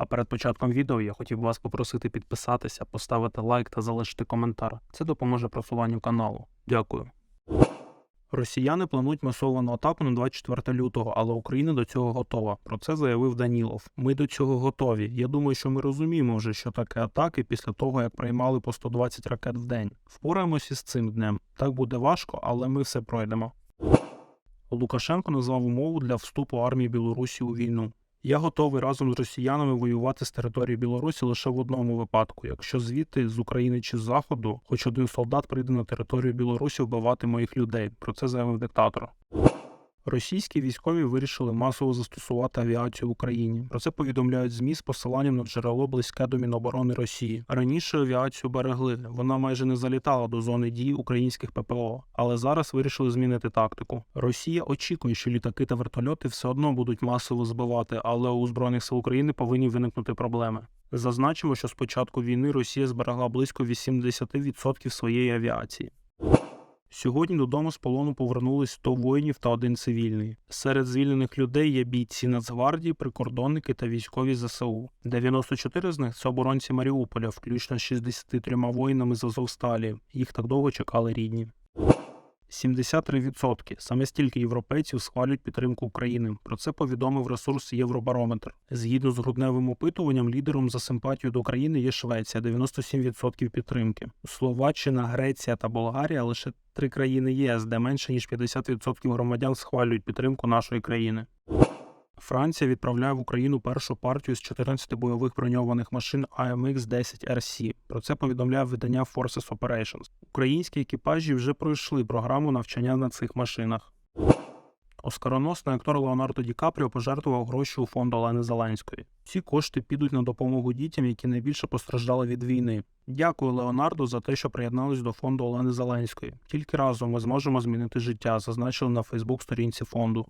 А перед початком відео я хотів вас попросити підписатися, поставити лайк та залишити коментар. Це допоможе просуванню каналу. Дякую. Росіяни планують масовану атаку на 24 лютого, але Україна до цього готова. Про це заявив Данілов. Ми до цього готові. Я думаю, що ми розуміємо вже, що таке атаки після того, як приймали по 120 ракет в день. Впораємося з цим днем. Так буде важко, але ми все пройдемо. Лукашенко назвав умову для вступу армії Білорусі у війну. Я готовий разом з росіянами воювати з території Білорусі лише в одному випадку, якщо звідти з України чи з Заходу хоч один солдат прийде на територію Білорусі вбивати моїх людей. Про це заявив диктатор. Російські військові вирішили масово застосувати авіацію в Україні. Про це повідомляють ЗМІ з посиланням на джерело близьке до Міноборони Росії. Раніше авіацію берегли, вона майже не залітала до зони дії українських ППО, але зараз вирішили змінити тактику. Росія очікує, що літаки та вертольоти все одно будуть масово збивати, але у збройних сил України повинні виникнути проблеми. Зазначимо, що з початку війни Росія зберегла близько 80% своєї авіації. Сьогодні додому з полону повернулись 100 воїнів та один цивільний. Серед звільнених людей є бійці Нацгвардії, прикордонники та військові ЗСУ. 94 з них це оборонці Маріуполя, включно з 63 воїнами з Азовсталі. Їх так довго чекали рідні. 73%. Саме стільки європейців схвалюють підтримку України. Про це повідомив ресурс Євробарометр. Згідно з грудневим опитуванням, лідером за симпатію до країни є Швеція 97% підтримки. Словаччина, Греція та Болгарія лише три країни ЄС, де менше ніж 50% громадян схвалюють підтримку нашої країни. Франція відправляє в Україну першу партію з 14 бойових броньованих машин AMX 10 RC. Про це повідомляє видання Forces Operations. Українські екіпажі вже пройшли програму навчання на цих машинах. Оскароносний актор Леонардо Ді Капріо пожертвував гроші у фонд Олени Зеленської. Ці кошти підуть на допомогу дітям, які найбільше постраждали від війни. Дякую Леонардо за те, що приєднались до фонду Олени Зеленської. Тільки разом ми зможемо змінити життя, зазначили на Фейсбук сторінці фонду.